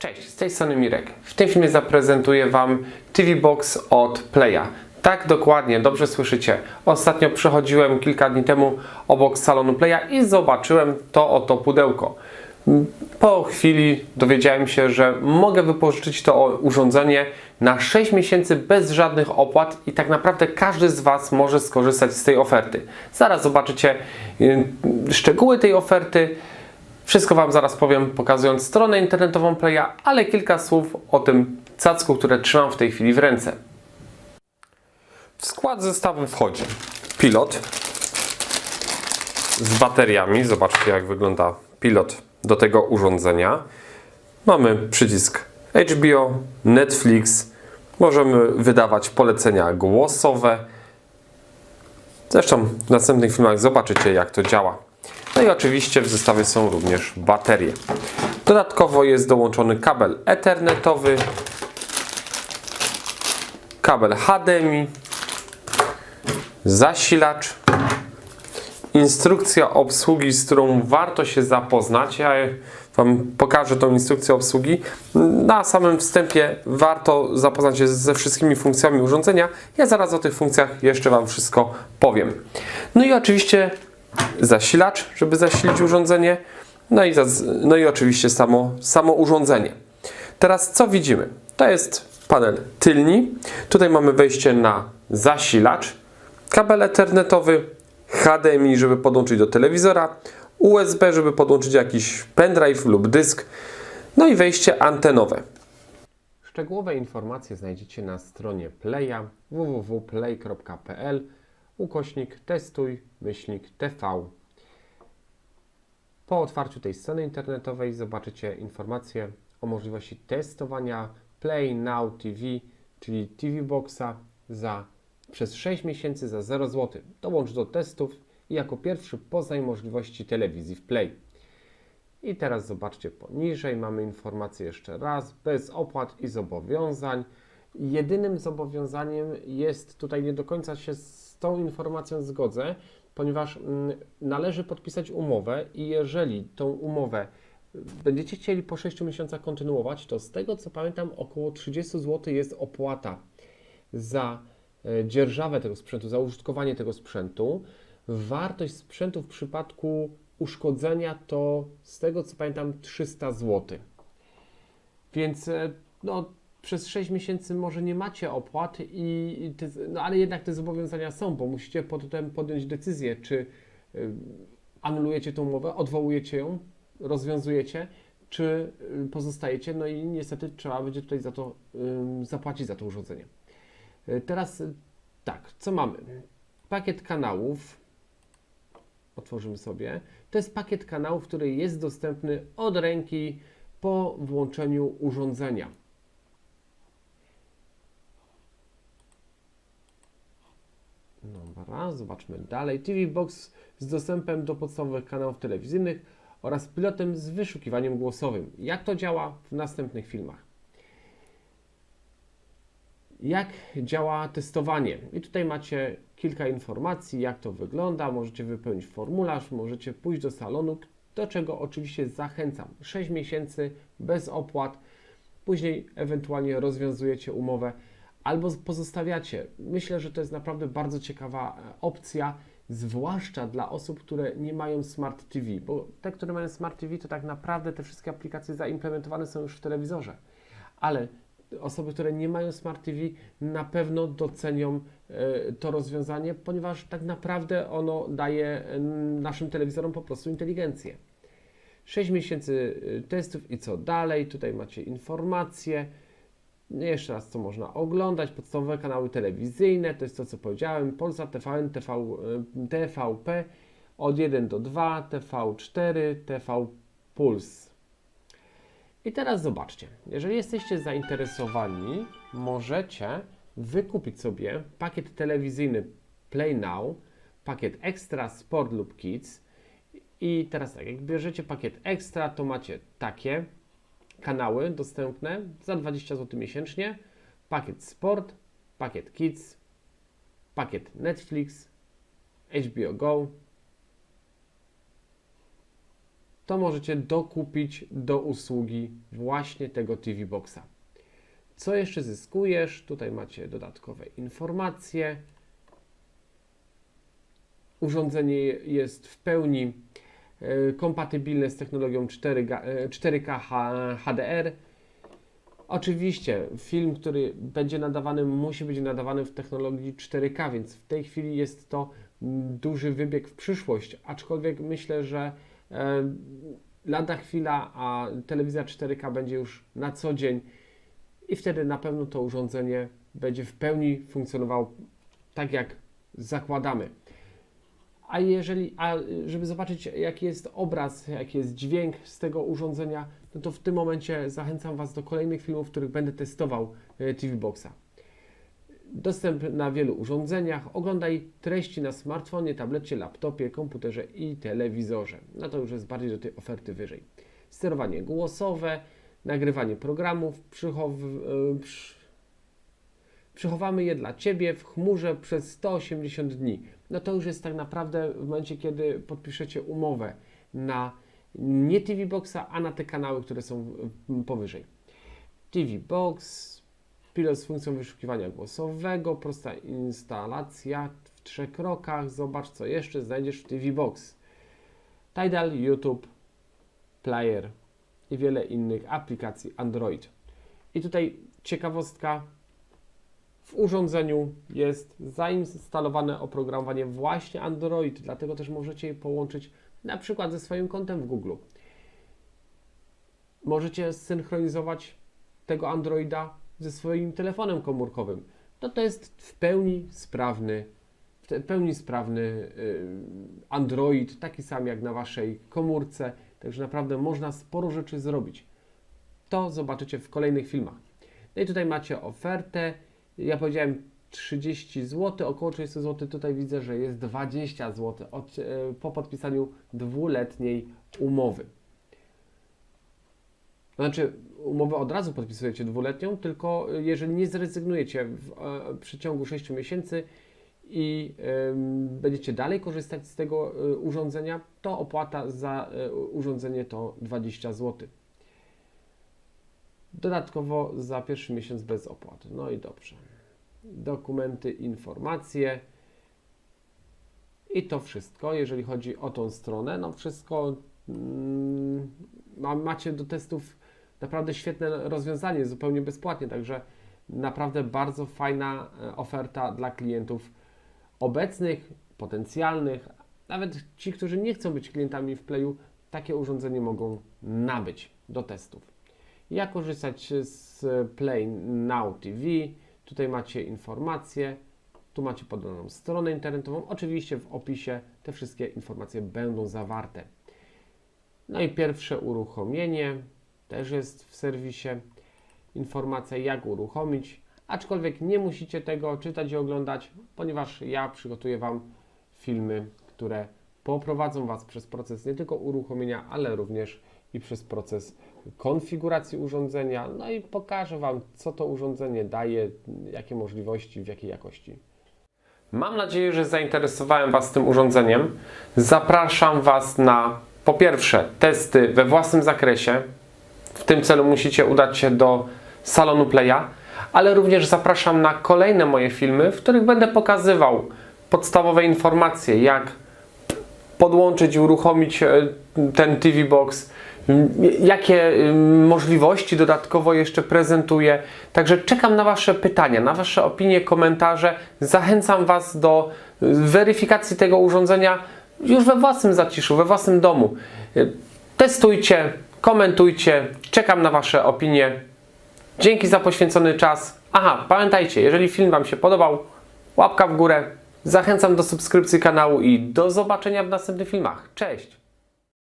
Cześć, z tej strony Mirek. W tym filmie zaprezentuję Wam TV Box od Playa. Tak, dokładnie, dobrze słyszycie. Ostatnio przechodziłem kilka dni temu obok salonu Playa i zobaczyłem to oto pudełko. Po chwili dowiedziałem się, że mogę wypożyczyć to urządzenie na 6 miesięcy bez żadnych opłat i tak naprawdę każdy z Was może skorzystać z tej oferty. Zaraz zobaczycie y, szczegóły tej oferty. Wszystko Wam zaraz powiem, pokazując stronę internetową Playa, ale kilka słów o tym cacku, które trzymam w tej chwili w ręce. W skład zestawu wchodzi pilot z bateriami. Zobaczcie, jak wygląda pilot do tego urządzenia. Mamy przycisk HBO, Netflix. Możemy wydawać polecenia głosowe. Zresztą w następnych filmach zobaczycie, jak to działa. No i oczywiście w zestawie są również baterie. Dodatkowo jest dołączony kabel ethernetowy, kabel HDMI, zasilacz, instrukcja obsługi, z którą warto się zapoznać. Ja Wam pokażę tą instrukcję obsługi. Na samym wstępie warto zapoznać się ze wszystkimi funkcjami urządzenia. Ja zaraz o tych funkcjach jeszcze Wam wszystko powiem. No i oczywiście zasilacz, żeby zasilić urządzenie. No i, no i oczywiście samo, samo urządzenie. Teraz co widzimy? To jest panel tylni. Tutaj mamy wejście na zasilacz, kabel ethernetowy, HDMI, żeby podłączyć do telewizora, USB, żeby podłączyć jakiś pendrive lub dysk, no i wejście antenowe. Szczegółowe informacje znajdziecie na stronie Playa www.play.pl ukośnik testuj myślnik TV. Po otwarciu tej strony internetowej zobaczycie informacje o możliwości testowania Play Now TV, czyli TV Boxa za przez 6 miesięcy za 0 zł. Dołącz do testów i jako pierwszy poznaj możliwości telewizji w Play. I teraz zobaczcie poniżej, mamy informację jeszcze raz, bez opłat i zobowiązań. Jedynym zobowiązaniem jest, tutaj nie do końca się tą informacją zgodzę, ponieważ mm, należy podpisać umowę i jeżeli tą umowę będziecie chcieli po 6 miesiącach kontynuować, to z tego co pamiętam około 30 zł jest opłata za e, dzierżawę tego sprzętu, za użytkowanie tego sprzętu. Wartość sprzętu w przypadku uszkodzenia to z tego co pamiętam 300 zł. Więc e, no, przez 6 miesięcy może nie macie opłat, i, te, no, ale jednak te zobowiązania są, bo musicie potem podjąć decyzję, czy anulujecie tą umowę, odwołujecie ją, rozwiązujecie, czy pozostajecie. No i niestety trzeba będzie tutaj za to zapłacić za to urządzenie. Y, Teraz y, tak, co mamy? Pakiet kanałów. Otworzymy sobie. To jest pakiet kanałów, który jest dostępny od ręki po włączeniu urządzenia. Dobra, zobaczmy dalej. TV Box z dostępem do podstawowych kanałów telewizyjnych oraz pilotem z wyszukiwaniem głosowym. Jak to działa w następnych filmach? Jak działa testowanie? I tutaj macie kilka informacji, jak to wygląda. Możecie wypełnić formularz, możecie pójść do salonu, do czego oczywiście zachęcam. 6 miesięcy bez opłat, później ewentualnie rozwiązujecie umowę albo pozostawiacie. Myślę, że to jest naprawdę bardzo ciekawa e, opcja, zwłaszcza dla osób, które nie mają Smart TV, bo te, które mają Smart TV, to tak naprawdę te wszystkie aplikacje zaimplementowane są już w telewizorze, ale osoby, które nie mają Smart TV, na pewno docenią e, to rozwiązanie, ponieważ tak naprawdę ono daje naszym telewizorom po prostu inteligencję. 6 miesięcy e, testów i co dalej? Tutaj macie informacje. Jeszcze raz, co można oglądać, podstawowe kanały telewizyjne, to jest to, co powiedziałem, Polsat, TVN, TV, y, TVP od 1 do 2, TV4, TV Puls. I teraz zobaczcie, jeżeli jesteście zainteresowani, możecie wykupić sobie pakiet telewizyjny Play Now, pakiet Extra Sport lub Kids. I teraz tak, jak bierzecie pakiet Extra, to macie takie kanały dostępne za 20 zł miesięcznie. Pakiet Sport, pakiet Kids, pakiet Netflix, HBO Go, to możecie dokupić do usługi właśnie tego TV Boxa. Co jeszcze zyskujesz? Tutaj macie dodatkowe informacje. Urządzenie jest w pełni kompatybilne z technologią 4K, e, 4K H- HDR. Oczywiście film, który będzie nadawany, musi być nadawany w technologii 4K, więc w tej chwili jest to duży wybieg w przyszłość. Aczkolwiek myślę, że e, lada chwila, a telewizja 4K będzie już na co dzień i wtedy na pewno to urządzenie będzie w pełni funkcjonowało tak, jak zakładamy. A jeżeli, a żeby zobaczyć, jaki jest obraz, jaki jest dźwięk z tego urządzenia, no to w tym momencie zachęcam Was do kolejnych filmów, w których będę testował e, TV Boxa. Dostęp na wielu urządzeniach. Oglądaj treści na smartfonie, tablecie, laptopie, komputerze i telewizorze. No to już jest bardziej do tej oferty wyżej. Sterowanie głosowe, nagrywanie programów, przychow, e, przy, Przechowamy je dla Ciebie w chmurze przez 180 dni. No to już jest tak naprawdę w momencie, kiedy podpiszecie umowę na nie TV Boxa, a na te kanały, które są powyżej. TV Box, pilot z funkcją wyszukiwania głosowego, prosta instalacja w trzech krokach. Zobacz, co jeszcze znajdziesz w TV Box. Tidal, YouTube, Player i wiele innych aplikacji Android. I tutaj ciekawostka, w urządzeniu jest zainstalowane oprogramowanie właśnie Android, dlatego też możecie je połączyć na przykład ze swoim kontem w Google. Możecie synchronizować tego Androida ze swoim telefonem komórkowym. No to jest w pełni sprawny, w pełni sprawny y, Android, taki sam jak na waszej komórce, także naprawdę można sporo rzeczy zrobić. To zobaczycie w kolejnych filmach. No i tutaj macie ofertę. Ja powiedziałem 30 zł, około 30 zł. Tutaj widzę, że jest 20 zł od, e, po podpisaniu dwuletniej umowy. Znaczy, umowę od razu podpisujecie dwuletnią, tylko jeżeli nie zrezygnujecie w e, przeciągu 6 miesięcy i em, będziecie dalej korzystać z tego e, urządzenia, to opłata za e, urządzenie to 20 zł. Dodatkowo za pierwszy miesiąc bez opłat. No i dobrze. Dokumenty, informacje. I to wszystko, jeżeli chodzi o tą stronę. No wszystko mm, ma- macie do testów naprawdę świetne rozwiązanie, zupełnie bezpłatnie, także naprawdę bardzo fajna e, oferta dla klientów obecnych, potencjalnych, nawet ci, którzy nie chcą być klientami w Playu, takie urządzenie mogą nabyć do testów. Jak korzystać z Play Now TV? Tutaj macie informacje, tu macie podaną stronę internetową. Oczywiście w opisie te wszystkie informacje będą zawarte. No i pierwsze uruchomienie też jest w serwisie. Informacja jak uruchomić, aczkolwiek nie musicie tego czytać i oglądać, ponieważ ja przygotuję Wam filmy, które poprowadzą Was przez proces nie tylko uruchomienia, ale również i przez proces konfiguracji urządzenia, no i pokażę Wam, co to urządzenie daje, jakie możliwości, w jakiej jakości. Mam nadzieję, że zainteresowałem Was tym urządzeniem. Zapraszam Was na po pierwsze testy we własnym zakresie. W tym celu musicie udać się do salonu Playa, ale również zapraszam na kolejne moje filmy, w których będę pokazywał podstawowe informacje, jak podłączyć i uruchomić e, ten TV Box, jakie możliwości dodatkowo jeszcze prezentuję. Także czekam na Wasze pytania, na Wasze opinie, komentarze. Zachęcam Was do y, weryfikacji tego urządzenia już we własnym zaciszu, we własnym domu. Y, Testujcie, komentujcie, czekam na Wasze opinie. Dzięki za poświęcony czas. Aha, pamiętajcie, jeżeli film Wam się podobał, łapka w górę. Zachęcam do subskrypcji kanału i do zobaczenia w następnych filmach. Cześć!